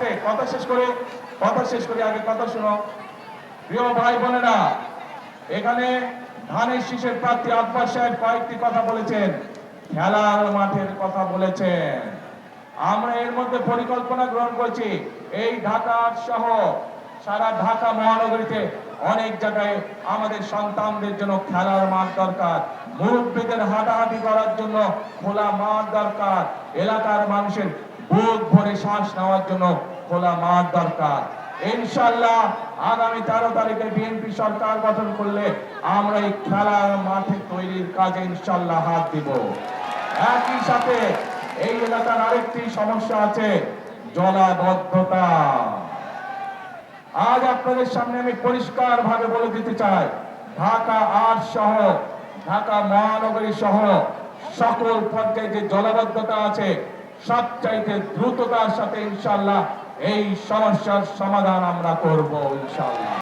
আস্তে কথা শেষ করে, কথা শেষ করে আগে কথা প্রিয় ভাই বোনেরা, এখানে ধানের শীষের প্রার্থী সাহেব কয়েকটি কথা বলেছেন। খেলার মাঠের কথা বলেছেন। আমরা এর মধ্যে পরিকল্পনা গ্রহণ এই ঢাকা সহ সারা ঢাকা মহানগরীতে অনেক জায়গায় আমাদের সন্তানদের জন্য খেলার মাঠ দরকার। মুরব্বীদের হাঁটাহাঁটি করার জন্য খোলা মাঠ দরকার। এলাকার মানুষের বুক ভরে শ্বাস নেওয়ার জন্য খোলা মাঠ দরকার। ইনশাল্লাহ আগামী তেরো তারিখে বিএনপি সরকার গঠন করলে আমরা এই খেলার মাঠে তৈরির কাজে ইনশাল্লাহ হাত দিব। একই সাথে এই এলাকার আরেকটি সমস্যা আছে, জলাবদ্ধতা। আজ আপনাদের সামনে আমি পরিষ্কার ভাবে বলে দিতে চাই, ঢাকা আট সহ, ঢাকা মহানগরী সহ সকল পর্যায়ে যে জলাবদ্ধতা আছে সবচাইতে দ্রুততার সাথে ইনশাল্লাহ এই সমস্যার সমাধান আমরা করব ইনশাল্লাহ